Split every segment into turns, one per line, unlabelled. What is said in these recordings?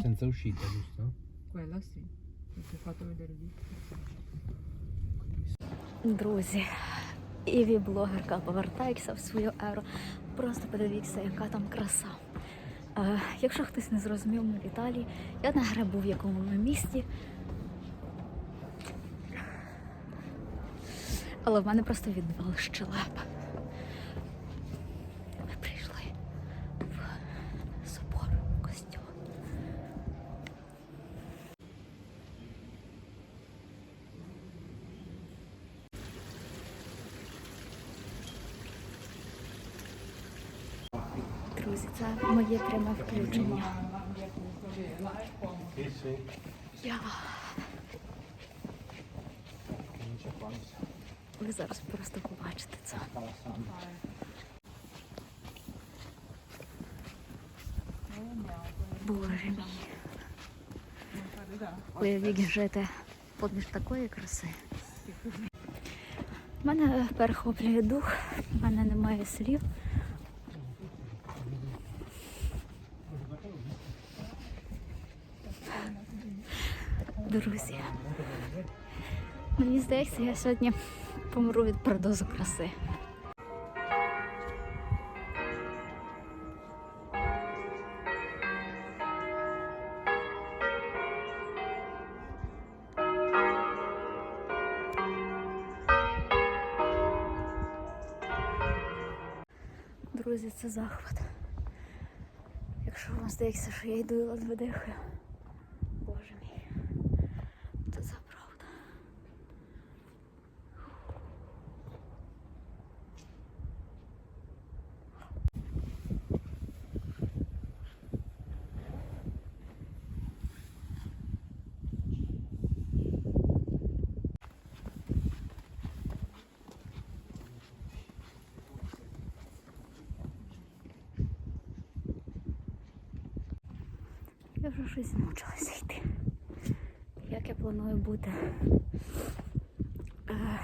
senza uscita, giusto?
Quella sì. Ti ho fatto vedere lì.
Друзі, Іві блогерка повертається в свою еру. Просто подивіться, яка там краса. Е, якщо хтось не зрозумів, ми в Італії. Я не гребу в якому ми місті. Але в мене просто відвал щелеп. Ми прийшли в собор костюм. Друзі, це моє пряме включення. Я. Ви зараз просто побачите це. Боже мій. Уявіть жити поміж такої краси. Мене перехоплює дух, в мене немає слів. Друзі, мені здається, я сьогодні помру від продозу краси. Друзі, це захват. Якщо вам здається, що я йду і ледве дихаю. Боже мій. Це за правда. Я вже щось змучилася йти. Як я планую бути? Е,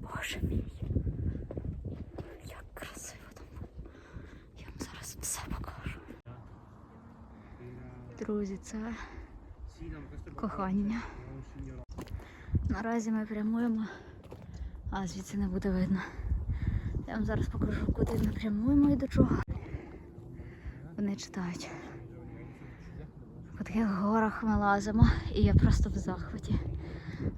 Боже мій. Як красиво там. Я вам зараз все покажу. Друзі, це кохання. Наразі ми прямуємо, а звідси не буде видно. Я вам зараз покажу, куди ми прямуємо і до чого. Вони читають. По таких горах ми лазимо, і я просто в захваті.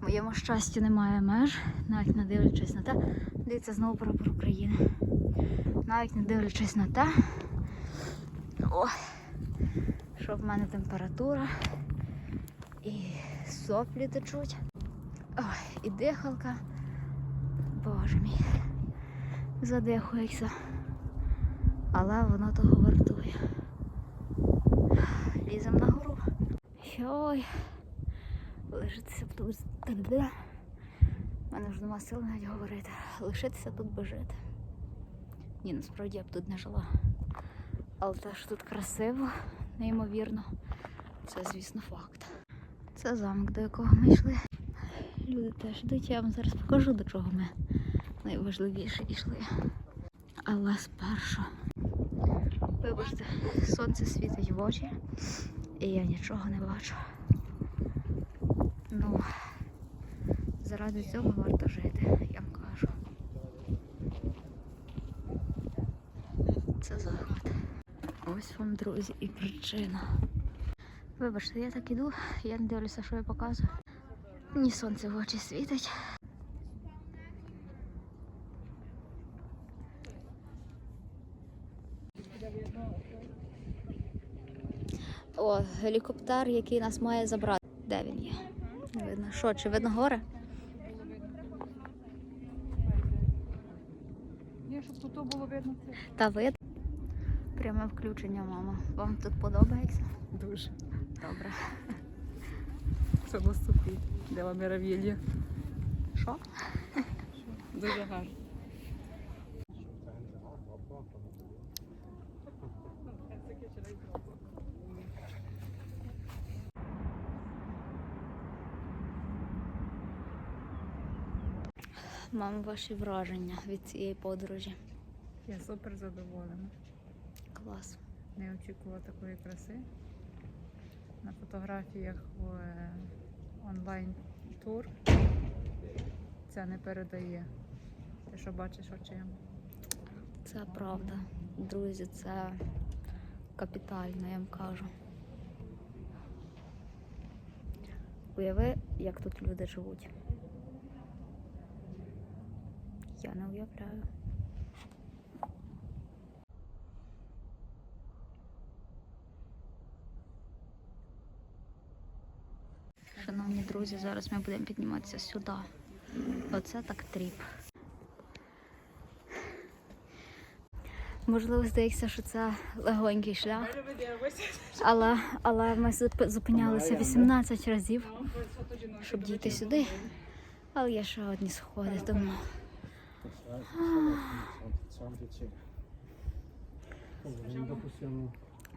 Моєму щастю немає меж, навіть не дивлячись на те. Дивіться знову прапор України. Навіть не дивлячись на те, о, що в мене температура і соплі течуть. І дихалка. Боже мій. Задихується. Але воно того вартує. Йой. Лишитися тут. У мене вже нема сил навіть говорити. Лишитися тут би жити. Ні, насправді я б тут не жила. Але те, що тут красиво, неймовірно, це, звісно, факт. Це замок, до якого ми йшли. Люди теж йдуть, я вам зараз покажу, до чого ми найважливіше йшли. Але спершу, вибачте, сонце світить в очі, і я нічого не бачу. Ну, заради цього варто жити, я вам кажу. Це захват. Ось вам, друзі, і причина. Вибачте, я так іду, я не дивлюся, що я показую. Мені сонце в очі світить. О, гелікоптер, який нас має забрати. Де він є? Не видно. Що, чи видно гори?
Щоб тут було видно це.
Та видно. Пряме включення, мама. Вам тут подобається?
Дуже.
Добре.
Село Сухий. Дела Міравілля.
Що?
Дуже гарно.
Мам, ваші враження від цієї подорожі.
Я супер задоволена.
Клас.
Не очікувала такої краси. На фотографіях в е, онлайн-тур це не передає. Ти що бачиш очима?
Це правда. Друзі, це капітально, я вам кажу. Уяви, як тут люди живуть. Я не уявляю. Шановні друзі, зараз ми будемо підніматися сюди. Оце так тріп. Можливо, здається, що це легонький шлях. Але, але ми зупинялися 18 разів, щоб дійти сюди. Але є ще одні сходи, тому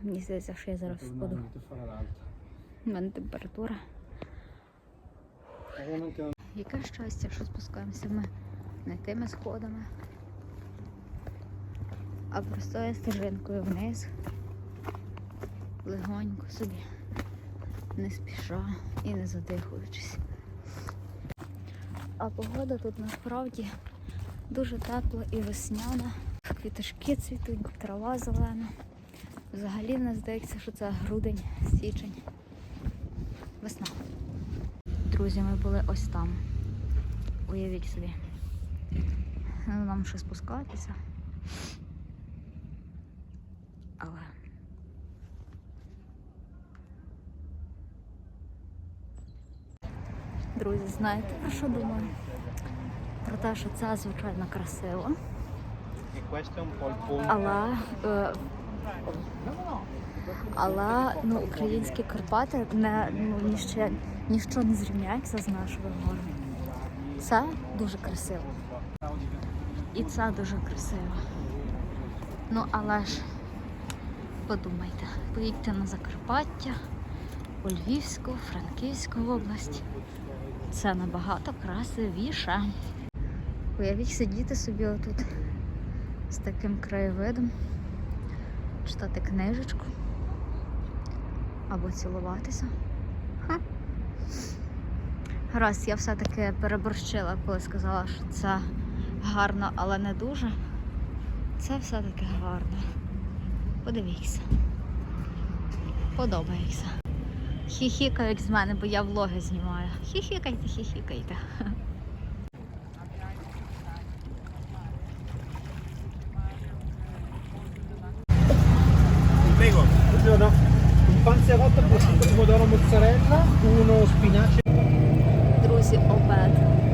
мені здається, що я зараз впаду. У мене температура. Яке щастя, що спускаємося ми не тими сходами, а простою стежинкою вниз, легонько собі, не спіша і не задихуючись. А погода тут насправді дуже тепла і весняна. Квіточки цвітуть, трава зелена. Взагалі нас здається, що це грудень, січень, весна. Друзі, ми були ось там. Уявіть собі. Ну, Нам ще спускатися. Але. Друзі, знаєте, про що думаю? Про те, що це звичайно красиво, але, е, але ну, українські Карпати не, ну, ніщо, ніщо не зрівняється з нашими горами. Це дуже красиво. І це дуже красиво. Ну, але ж подумайте, поїдьте на Закарпаття, у Львівську, Франківську область. Це набагато красивіше. Уявіть сидіти собі отут з таким краєвидом, читати книжечку або цілуватися. Ха. Раз я все-таки переборщила, коли сказала, що це гарно, але не дуже. Це все-таки гарно. Подивіться. Подобається. Хіхікають з мене, бо я влоги знімаю. Хіхікайте, хіхікайте.
panzerotto prosciutto pomodoro mozzarella, uno spinaci.
Друзі, обед. Обед.